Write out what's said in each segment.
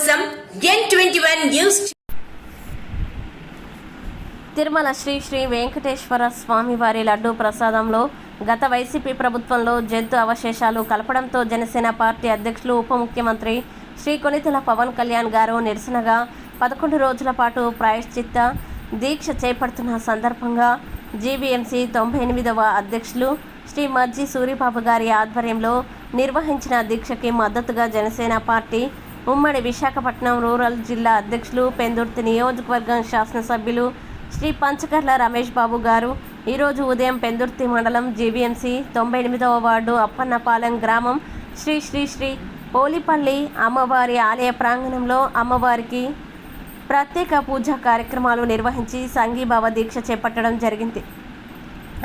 కోసం twenty one news Tirumala Sri Sri Venkateswara స్వామివారి లడ్డూ ప్రసాదంలో గత వైసీపీ ప్రభుత్వంలో జంతు అవశేషాలు కలపడంతో జనసేన పార్టీ అధ్యక్షులు ఉప ముఖ్యమంత్రి శ్రీ కొనితల పవన్ కళ్యాణ్ గారు నిరసనగా పదకొండు రోజుల పాటు ప్రాయశ్చిత్త దీక్ష చేపడుతున్న సందర్భంగా జీబీఎంసీ తొంభై ఎనిమిదవ అధ్యక్షులు శ్రీ మజ్జి సూరిబాబు గారి ఆధ్వర్యంలో నిర్వహించిన దీక్షకి మద్దతుగా జనసేన పార్టీ ఉమ్మడి విశాఖపట్నం రూరల్ జిల్లా అధ్యక్షులు పెందుర్తి నియోజకవర్గం శాసనసభ్యులు శ్రీ పంచకర్ల రమేష్ బాబు గారు. ఈరోజు ఉదయం పెందుర్తి మండలం జీవీఎంసీ తొంభై ఎనిమిదవ వార్డు అప్పన్నపాలెం గ్రామం శ్రీ శ్రీ శ్రీ పోలిపల్లి అమ్మవారి ఆలయ ప్రాంగణంలో అమ్మవారికి ప్రత్యేక పూజా కార్యక్రమాలు నిర్వహించి సంఘీభావ దీక్ష చేపట్టడం జరిగింది.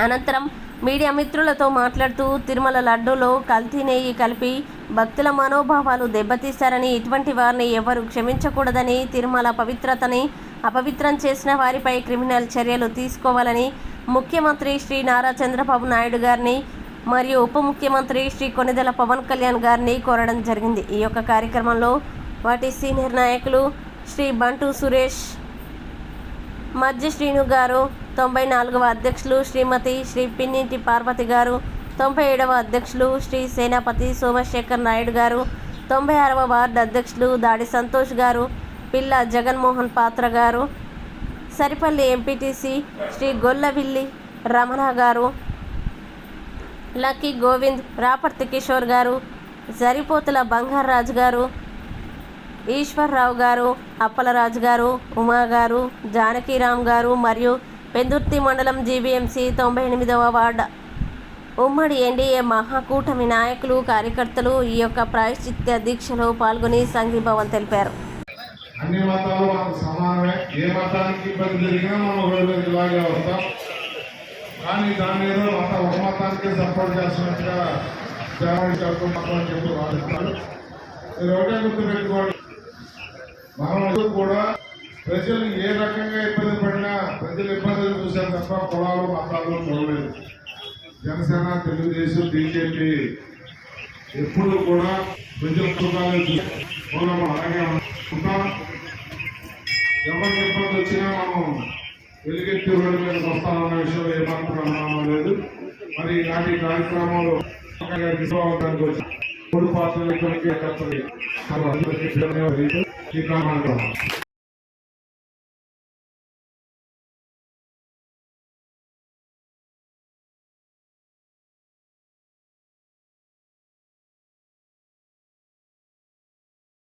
అనంతరం మీడియా మిత్రులతో మాట్లాడుతూ తిరుమల లడ్డూలో కల్తీ నెయ్యి కలిపి భక్తుల మనోభావాలు దెబ్బతీశారని ఇటువంటి వారిని ఎవరు క్షమించకూడదని తిరుమల పవిత్రతని అపవిత్రం చేసిన వారిపై క్రిమినల్ చర్యలు తీసుకోవాలని ముఖ్యమంత్రి శ్రీ నారా చంద్రబాబు నాయుడు గారిని మరియు ఉప ముఖ్యమంత్రి శ్రీ కొనిదెల పవన్ కళ్యాణ్ గారిని కోరడం జరిగింది. ఈ యొక్క కార్యక్రమంలో వాటి సీనియర్ నాయకులు శ్రీ బంటు సురేష్ మధ్య శ్రీను గారు తొంభై నాలుగవ అధ్యక్షులు శ్రీమతి శ్రీ పిన్నింటి పార్వతి గారు తొంభై ఏడవ అధ్యక్షులు శ్రీ సేనాపతి సోమశేఖర్ నాయుడు గారు తొంభై ఆరవ వార్డు అధ్యక్షులు దాడి సంతోష్ గారు పిల్ల జగన్మోహన్ పాత్ర గారు సరిపల్లి ఎంపీటీసీ శ్రీ గొల్లవిల్లి రమణ గారు లక్కీ గోవింద్ రాపర్తి కిషోర్ గారు సరిపోతుల బంగారాజు గారు ఈశ్వర్రావు గారు అప్పలరాజు గారు ఉమా గారు జానకీరామ్ గారు మరియు పెందుర్తి మండలం జీవీఎంసీ తొంభై ఎనిమిదవ వార్డ్. ఉమ్మడి ఎన్డీఏ మహాకూటమి నాయకులు కార్యకర్తలు ఈ యొక్క ప్రాయశ్చిత్య దీక్షలో పాల్గొని సంఘీభావం తెలిపారు. అన్ని మతాలు మనకు సమానమే. ఏ మతానికి ఇబ్బంది జరిగినా మనం రోడ్డు మీద ఇలాగే వస్తాం. కానీ దాని మీద మత ఒక మతానికి సపోర్ట్ చేస్తున్నట్టుగా సేవలు చేస్తున్నట్టు అని చెప్పి వాళ్ళు ఒకటే గుర్తు పెట్టుకోండి. మనం కూడా ప్రజలు ఏ రకంగా ఇబ్బంది పడినా ప్రజలు ఇబ్బందులు చూశారు తప్ప కులాలు మతాలు చూడలేదు. జనసేన తెలుగుదేశం బీజేపీ ఎప్పుడు కూడా ప్రజల సుఖాలు మనం అలాగే ఉంటాం. ఎవరికి ఇబ్బంది వచ్చినా మనం వెలుగెత్తి రోడ్డు మీదకి వస్తామన్న విషయంలో ఏమాత్రం అనుమానం లేదు. మరి ఇలాంటి కార్యక్రమాలు తీసుకోవడానికి వచ్చి మూడు పాత్రలు ఇక్కడికి కర్తవ్యం. ఈ కారణంగా